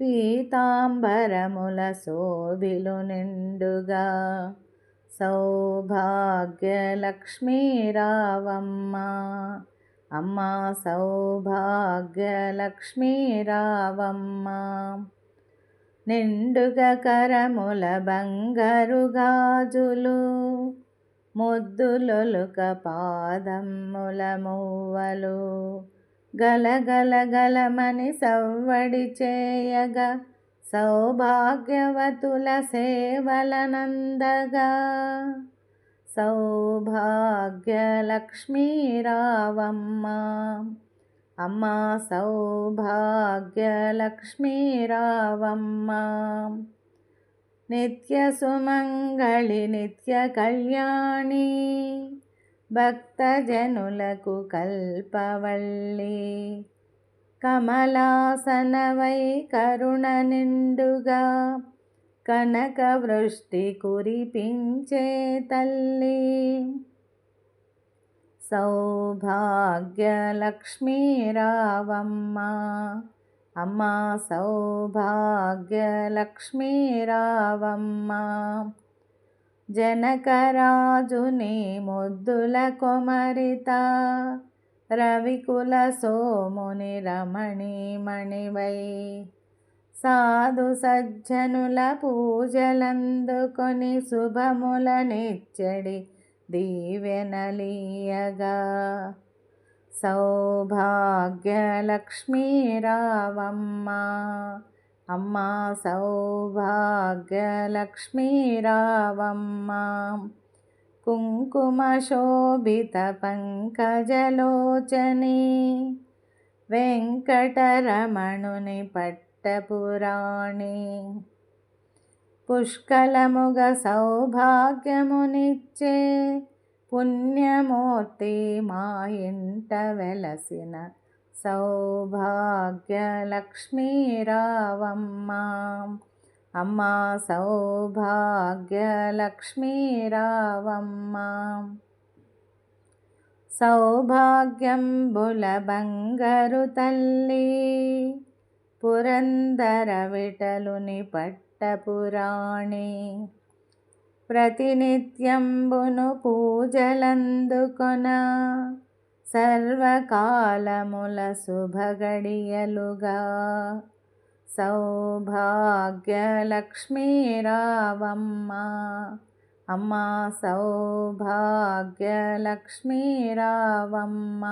పీతాంబరముల శోభిలు నిండుగా సౌభాగ్యలక్ష్మీ రావమ్మ అమ్మ సౌభాగ్యలక్ష్మీ రావమ్మ నిండుగా కరముల బంగారు గాజులు ముద్దులొలుక పాదమ్ముల మువ్వలు గలగలగలమని సవ్వడి చేయగా సౌభాగ్యవతుల సేవలనందగా. సౌభాగ్యలక్ష్మీరావమ్మ అమ్మ సౌభాగ్యలక్ష్మీరావమ్మ నిత్య సుమంగళి నిత్య కళ్యాణి భక్తజనులకు కల్పవల్లి. కమలాసనవై కరుణ నిండుగా కనక వృష్టి కురిపించే తల్లి. సౌభాగ్యలక్ష్మీరావమ్మ. రావమ్మ సౌభాగ్యలక్ష్మీరావమ్మ. రావమ్మ జనకరాజుని ముద్దుల కొమరిత. రవికుల సోముని రమణీమణివై సాధు సజ్జనుల పూజలందుకొని శుభములనిచ్చడి దీవెనలీయగా సౌభాగ్యలక్ష్మీ अम्मा सौभाग्यलक्ष्मीरावम् कुङ्कुमशोभितपङ्कजलोचने वेङ्कटरमणुनि पट्टपुराणे पुष्कलमुगसौभाग्यमुनिच्चे पुण्यमूर्ति मा इटवेलसिन సౌభాగ్యలక్ష్మీరావమ్మ. రావమ్మ అమ్మ సౌభాగ్యలక్ష్మీరావమ్మ. సౌభాగ్యం బులబంగరు తల్లి పురందర విటలుని పట్టపురాణి ప్రతినిత్యంబును పూజలందుకొన. సర్వకాలముల శుభగడియలుగా. సౌభాగ్యలక్ష్మీరావమ్మ అమ్మ సౌభాగ్యలక్ష్మీరావమ్మ.